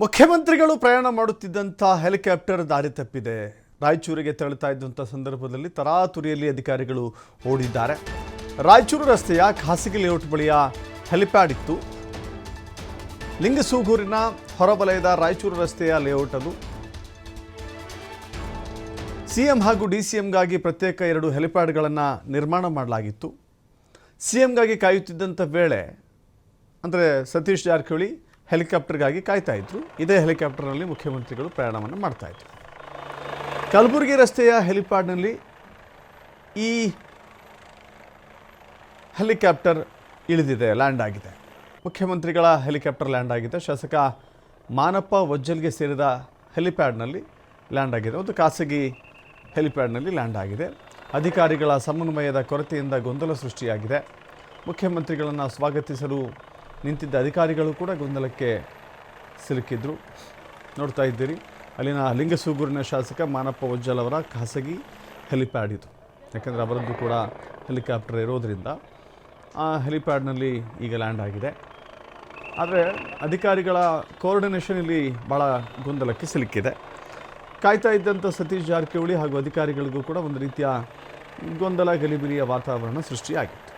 ಮುಖ್ಯಮಂತ್ರಿಗಳು ಪ್ರಯಾಣ ಮಾಡುತ್ತಿದ್ದಂಥ ಹೆಲಿಕಾಪ್ಟರ್ ದಾರಿ ತಪ್ಪಿದೆ. ರಾಯಚೂರಿಗೆ ತೆರಳುತ್ತಾ ಇದ್ದಂಥ ಸಂದರ್ಭದಲ್ಲಿ ತರಾತುರಿಯಲ್ಲಿ ಅಧಿಕಾರಿಗಳು ಓಡಿದ್ದಾರೆ. ರಾಯಚೂರು ರಸ್ತೆಯ ಖಾಸಗಿ ಲೇಔಟ್ ಬಳಿಯ ಹೆಲಿಪ್ಯಾಡ್ ಇತ್ತು. ಲಿಂಗಸೂಗೂರಿನ ಹೊರವಲಯದ ರಾಯಚೂರು ರಸ್ತೆಯ ಲೇಔಟ್ ಅದು. ಸಿಎಂ ಹಾಗೂ ಡಿ ಸಿ ಪ್ರತ್ಯೇಕ ಎರಡು ಹೆಲಿಪ್ಯಾಡ್ಗಳನ್ನು ನಿರ್ಮಾಣ ಮಾಡಲಾಗಿತ್ತು. ಸಿ ಎಂಗಾಗಿ ಕಾಯುತ್ತಿದ್ದಂಥ ವೇಳೆ, ಅಂದರೆ ಸತೀಶ್ ಜಾರಕಿಹೊಳಿ ಹೆಲಿಕಾಪ್ಟರ್ಗಾಗಿ ಕಾಯ್ತಾ ಇದ್ರು. ಇದೇ ಹೆಲಿಕಾಪ್ಟರ್ನಲ್ಲಿ ಮುಖ್ಯಮಂತ್ರಿಗಳು ಪ್ರಯಾಣವನ್ನು ಮಾಡ್ತಾ ಇದ್ರು. ಕಲಬುರಗಿ ರಸ್ತೆಯ ಹೆಲಿಪ್ಯಾಡ್ನಲ್ಲಿ ಈ ಹೆಲಿಕಾಪ್ಟರ್ ಇಳಿದಿದೆ, ಲ್ಯಾಂಡ್ ಆಗಿದೆ. ಮುಖ್ಯಮಂತ್ರಿಗಳ ಹೆಲಿಕಾಪ್ಟರ್ ಲ್ಯಾಂಡ್ ಆಗಿದೆ. ಶಾಸಕ ಮಾನಪ್ಪ ವಜ್ಜಲ್ಗೆ ಸೇರಿದ ಹೆಲಿಪ್ಯಾಡ್ನಲ್ಲಿ ಲ್ಯಾಂಡ್ ಆಗಿದೆ. ಒಂದು ಖಾಸಗಿ ಹೆಲಿಪ್ಯಾಡ್ನಲ್ಲಿ ಲ್ಯಾಂಡ್ ಆಗಿದೆ. ಅಧಿಕಾರಿಗಳ ಸಮನ್ವಯದ ಕೊರತೆಯಿಂದ ಗೊಂದಲ ಸೃಷ್ಟಿಯಾಗಿದೆ. ಮುಖ್ಯಮಂತ್ರಿಗಳನ್ನು ಸ್ವಾಗತಿಸಲು ನಿಂತಿದ್ದ ಅಧಿಕಾರಿಗಳು ಕೂಡ ಗೊಂದಲಕ್ಕೆ ಸಿಲುಕಿದ್ರು. ನೋಡ್ತಾ ಇದ್ದೀರಿ, ಅಲ್ಲಿನ ಲಿಂಗಸೂಗೂರಿನ ಶಾಸಕ ಮಾನಪ್ಪ ಉಜ್ಜಲ್ ಅವರ ಖಾಸಗಿ ಹೆಲಿಪ್ಯಾಡ್ ಇದು ಯಾಕಂದರೆ ಅವರದ್ದು ಕೂಡ ಹೆಲಿಕಾಪ್ಟರ್ ಇರೋದರಿಂದ ಆ ಹೆಲಿಪ್ಯಾಡ್ನಲ್ಲಿ ಈಗ ಲ್ಯಾಂಡ್ ಆಗಿದೆ. ಆದರೆ ಅಧಿಕಾರಿಗಳ ಕೋಆರ್ಡಿನೇಷನ್ ಇಲ್ಲಿ ಭಾಳ ಗೊಂದಲಕ್ಕೆ ಸಿಲುಕಿದೆ. ಕಾಯ್ತಾ ಇದ್ದಂಥ ಸತೀಶ್ ಜಾರಕಿಹೊಳಿ ಹಾಗೂ ಅಧಿಕಾರಿಗಳಿಗೂ ಕೂಡ ಒಂದು ರೀತಿಯ ಗೊಂದಲ, ಗಲಿಬಿರಿಯ ವಾತಾವರಣ ಸೃಷ್ಟಿಯಾಗಿತ್ತು.